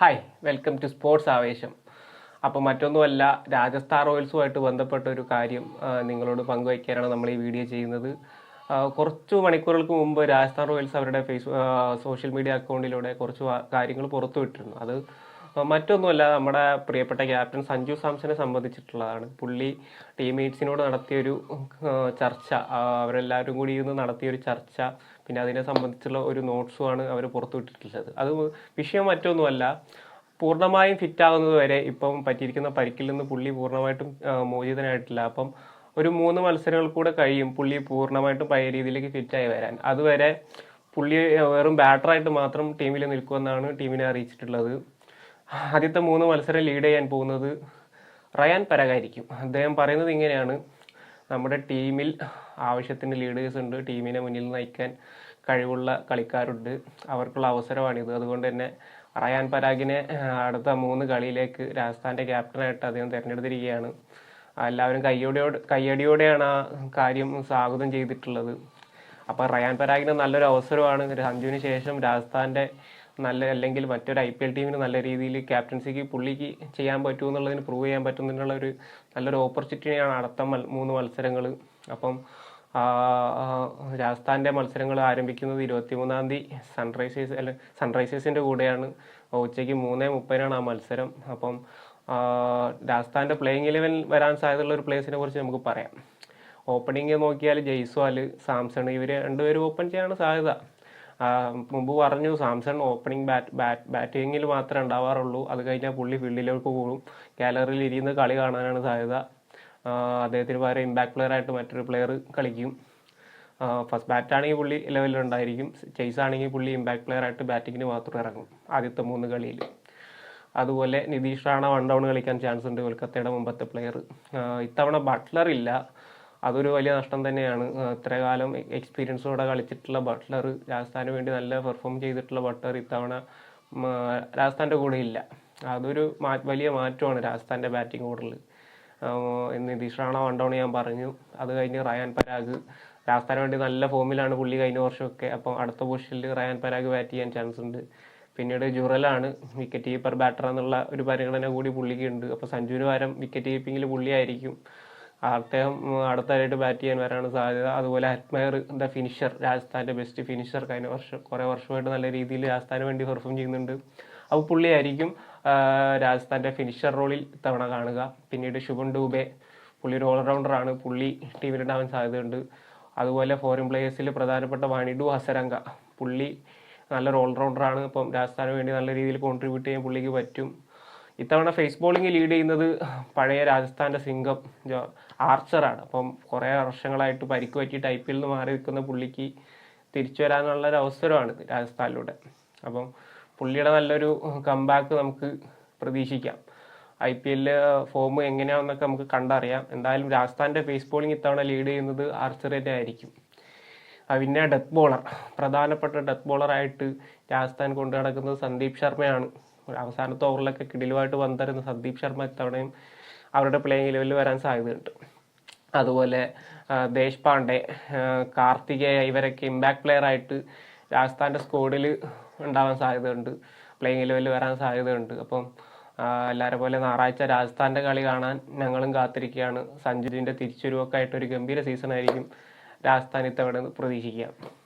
Hi welcome to sports ആവേശം അപ്പോൾ മറ്റൊന്നുമല്ല രാജസ്ഥാൻ റോയൽസുമായിട്ട് ബന്ധപ്പെട്ട ഒരു കാര്യം നിങ്ങളോട് പങ്കുവയ്ക്കാനാണ് നമ്മൾ ഈ വീഡിയോ ചെയ്യുന്നത്. കുറച്ച് മണിക്കൂറുകൾക്ക് മുമ്പ് രാജസ്ഥാൻ റോയൽസ് അവരുടെ ഫേസ്ബുക്ക് സോഷ്യൽ മീഡിയ അക്കൗണ്ടിലൂടെ കുറച്ച് കാര്യങ്ങൾ പുറത്തുവിട്ടിരുന്നു. അത് മറ്റൊന്നുമല്ല നമ്മുടെ പ്രിയപ്പെട്ട ക്യാപ്റ്റൻ സഞ്ജു സാംസനെ സംബന്ധിച്ചിട്ടുള്ളതാണ്. പുള്ളി ടീംമേറ്റ്സിനോട് നടത്തിയൊരു ചർച്ച അവരെല്ലാവരും കൂടി ഇരുന്ന് നടത്തിയൊരു ചർച്ച പിന്നെ അതിനെ സംബന്ധിച്ചുള്ള ഒരു നോട്ട്സുമാണ് അവർ പുറത്തുവിട്ടിട്ടുള്ളത്. അത് വിഷയം മറ്റൊന്നുമല്ല പൂർണമായും ഫിറ്റ് ആകുന്നത് വരെ ഇപ്പം പറ്റിയിരിക്കുന്ന പരിക്കിൽ നിന്ന് പുള്ളി പൂർണമായിട്ടും മോചിതനായിട്ടില്ല. അപ്പം ഒരു മൂന്ന് മത്സരങ്ങൾ കൂടെ കഴിയും പുള്ളി പൂർണമായിട്ടും പഴയ രീതിയിലേക്ക് ഫിറ്റായി വരാൻ. അതുവരെ പുള്ളി വെറും ബാറ്ററായിട്ട് മാത്രം ടീമിൽ നിൽക്കുമെന്നാണ് ടീമിനെ അറിയിച്ചിട്ടുള്ളത്. ആദ്യത്തെ മൂന്ന് മത്സരം ലീഡ് ചെയ്യാൻ പോകുന്നത് റയാൻ പരകായിരിക്കും. അദ്ദേഹം പറയുന്നത് ഇങ്ങനെയാണ്. നമ്മുടെ ടീമിൽ ആവശ്യത്തിന് ലീഡേഴ്സ് ഉണ്ട്. ടീമിനെ മുന്നിൽ നയിക്കാൻ കഴിവുള്ള കളിക്കാരുണ്ട്. അവർക്കുള്ള അവസരമാണിത്. അതുകൊണ്ട് തന്നെ റയാൻ പരാഗിനെ അടുത്ത മൂന്ന് കളിയിലേക്ക് രാജസ്ഥാന്റെ ക്യാപ്റ്റനായിട്ട് അദ്ദേഹം തിരഞ്ഞെടുത്തിരിക്കുകയാണ്. എല്ലാവരും കയ്യോടെയോട് കയ്യടിയോടെയാണ് ആ കാര്യം സ്വാഗതം ചെയ്തിട്ടുള്ളത്. അപ്പോൾ റയാൻ പരാഗിന് നല്ലൊരു അവസരമാണ്. സഞ്ജുവിന് ശേഷം രാജസ്ഥാന്റെ നല്ല അല്ലെങ്കിൽ മറ്റൊരു ഐ പി എൽ ടീമിന് നല്ല രീതിയിൽ ക്യാപ്റ്റൻസിക്ക് പുള്ളിക്ക് ചെയ്യാൻ പറ്റുമോ എന്നുള്ളതിന് പ്രൂവ് ചെയ്യാൻ പറ്റുന്നതിനുള്ള ഒരു നല്ലൊരു ഓപ്പർച്യൂണിറ്റിയാണ് അടുത്ത മൂന്ന് മത്സരങ്ങൾ അപ്പം രാജസ്ഥാന്റെ മത്സരങ്ങൾ ആരംഭിക്കുന്നത് ഇരുപത്തി മൂന്നാം തീയതി. സൺറൈസേഴ്സ് അല്ല സൺറൈസേഴ്സിന്റെ കൂടെയാണ്. ഉച്ചയ്ക്ക് മൂന്നേ മുപ്പതിനാണ് ആ മത്സരം. അപ്പം രാജസ്ഥാന്റെ പ്ലേയിങ് ഇലവൻ വരാൻ സാധ്യതയുള്ള ഒരു പ്ലേസിനെ കുറിച്ച് നമുക്ക് പറയാം. ഓപ്പണിംഗ് നോക്കിയാൽ ജയ്സ്വാൽ സാംസൺ ഇവർ രണ്ടുപേരും ഓപ്പൺ ചെയ്യാനാണ് സാധ്യത. മുമ്പ് പറഞ്ഞു സാംസൺ ഓപ്പണിംഗ് ബാറ്റ് ബാറ്റ് ബാറ്റിങ്ങിൽ മാത്രമേ ഉണ്ടാവാറുള്ളൂ. അത് കഴിഞ്ഞാൽ പുള്ളി ഫീൽഡിലേക്ക് പോകും. ഗാലറിയിൽ ഇരുന്ന് കളി കാണാനാണ് സാധ്യത. അദ്ദേഹത്തിന് പകരം ഇമ്പാക്ട് പ്ലെയർ ആയിട്ട് മറ്റൊരു പ്ലെയർ കളിക്കും. ഫസ്റ്റ് ബാറ്റ് ആണെങ്കിൽ പുള്ളി ലെവലിലുണ്ടായിരിക്കും ചേസ് ആണെങ്കിൽ പുള്ളി ഇമ്പാക്ട് പ്ലെയർ ആയിട്ട് ബാറ്റിങ്ങിന് മാത്രം ഇറങ്ങും ആദ്യത്തെ മൂന്ന് കളിയിൽ അതുപോലെ നിതീഷ് റാണ വൺ ഡൗൺ കളിക്കാൻ ചാൻസ് ഉണ്ട് കൊൽക്കത്തയുടെ മുമ്പത്തെ പ്ലെയർ ഇത്തവണ ബട്ട്ലർ ഇല്ല. അതൊരു വലിയ നഷ്ടം തന്നെയാണ്. ഇത്ര കാലം എക്സ്പീരിയൻസോടെ കളിച്ചിട്ടുള്ള ബട്ട്ലർ രാജസ്ഥാന് വേണ്ടി നല്ല പെർഫോം ചെയ്തിട്ടുള്ള ബട്ട്ലർ ഇത്തവണ രാജസ്ഥാന്റെ കൂടെ ഇല്ല. അതൊരു വലിയ മാറ്റമാണ് രാജസ്ഥാന്റെ ബാറ്റിംഗ് ഓർഡറിൽ നിതീഷ് റാണ വണ്ടോണ് ഞാൻ പറഞ്ഞു. അത് കഴിഞ്ഞ് റയാൻ പരാഗ് രാജസ്ഥാന് വേണ്ടി നല്ല ഫോമിലാണ് പുള്ളി കഴിഞ്ഞ വർഷമൊക്കെ. അപ്പം അടുത്ത പൊസിഷനിൽ റയാൻ പരാഗ് ബാറ്റ് ചെയ്യാൻ ചാൻസ് ഉണ്ട്. പിന്നീട് ജുറലാണ് വിക്കറ്റ് കീപ്പർ ബാറ്റർ എന്നുള്ള ഒരു പരിഗണന കൂടി പുള്ളിക്ക് ഉണ്ട്. അപ്പോൾ സഞ്ജുവിന് പകരം വിക്കറ്റ് കീപ്പിങ്ങിൽ പുള്ളിയായിരിക്കും. അദ്ദേഹം അടുത്തായിട്ട് ബാറ്റ് ചെയ്യാൻ വരാനാണ് സാധ്യത. അതുപോലെ അറ്റ്മയർ ദ ഫിനിഷർ രാജസ്ഥാന്റെ ബെസ്റ്റ് ഫിനിഷർ കഴിഞ്ഞ വർഷം കുറേ വർഷമായിട്ട് നല്ല രീതിയിൽ രാജസ്ഥാന് വേണ്ടി പെർഫോം ചെയ്യുന്നുണ്ട്. അപ്പോൾ പുള്ളിയായിരിക്കും രാജസ്ഥാന്റെ ഫിനിഷർ റോളിൽ ഇത്തവണ കാണുക. പിന്നീട് ശുഭൻ ഡൂബെ പുള്ളി ഒരു ഓൾറൗണ്ടറാണ് പുള്ളി ടീമിലുണ്ടാവാൻ സാധ്യതയുണ്ട്. അതുപോലെ ഫോറിൻ പ്ലേയേഴ്സിൽ പ്രധാനപ്പെട്ട വാണിഡു ഹസരംഗ. പുള്ളി നല്ലൊരു ഓൾറൗണ്ടറാണ് ഇപ്പം രാജസ്ഥാന് വേണ്ടി നല്ല രീതിയിൽ കോൺട്രിബ്യൂട്ട് ചെയ്യാൻ പുള്ളിക്ക് പറ്റും. ഇത്തവണ ഫേസ് ബോളിംഗ് ലീഡ് ചെയ്യുന്നത് പഴയ രാജസ്ഥാന്റെ സിംഗം ആർച്ചറാണ് അപ്പം കുറേ വർഷങ്ങളായിട്ട് പരിക്ക് പറ്റിയിട്ട് ഐ പി എല്ലിൽ നിന്ന് മാറി നിൽക്കുന്ന പുള്ളിക്ക് തിരിച്ചു വരാനുള്ള ഒരു അവസരമാണ് രാജസ്ഥാനിലൂടെ. അപ്പം പുള്ളിയുടെ നല്ലൊരു കംബാക്ക് നമുക്ക് പ്രതീക്ഷിക്കാം. ഐ പി എല്ലിൽ ഫോം എങ്ങനെയാണെന്നൊക്കെ നമുക്ക് കണ്ടറിയാം. എന്തായാലും രാജസ്ഥാന്റെ ഫേസ് ബോളിംഗ് ഇത്തവണ ലീഡ് ചെയ്യുന്നത് ആർച്ചറിന്റെ ആയിരിക്കും. പിന്നെ ഡെത്ത് ബോളർ പ്രധാനപ്പെട്ട ഡെത്ത് ബോളറായിട്ട് രാജസ്ഥാൻ കൊണ്ടു നടക്കുന്നത് സന്ദീപ് ശർമ്മയാണ്. അവസാനത്തെ ഓവറിലൊക്കെ കിടിലുമായിട്ട് വന്നിരുന്ന സന്ദീപ് ശർമ്മ ഇത്തവണയും അവരുടെ പ്ലേയിങ് ലെവലിൽ വരാൻ സാധ്യതയുണ്ട്. അതുപോലെ ദേശ് പാണ്ഡെ കാർത്തികേയ ഇവരൊക്കെ ഇമ്പാക്ട് പ്ലെയർ ആയിട്ട് രാജസ്ഥാന്റെ സ്കോഡിൽ ഉണ്ടാവാൻ സാധ്യതയുണ്ട്. പ്ലേയിങ് ലെവലിൽ വരാൻ സാധ്യതയുണ്ട്. അപ്പം എല്ലാവരെ പോലെ ഞായറാഴ്ച രാജസ്ഥാന്റെ കളി കാണാൻ ഞങ്ങളും കാത്തിരിക്കുകയാണ്. സഞ്ജുവിന്റെ തിരിച്ചുവരവൊക്കെ ആയിട്ട് ഒരു ഗംഭീര സീസൺ ആയിരിക്കും രാജസ്ഥാൻ ഇത്തവണ പ്രതീക്ഷിക്കാം.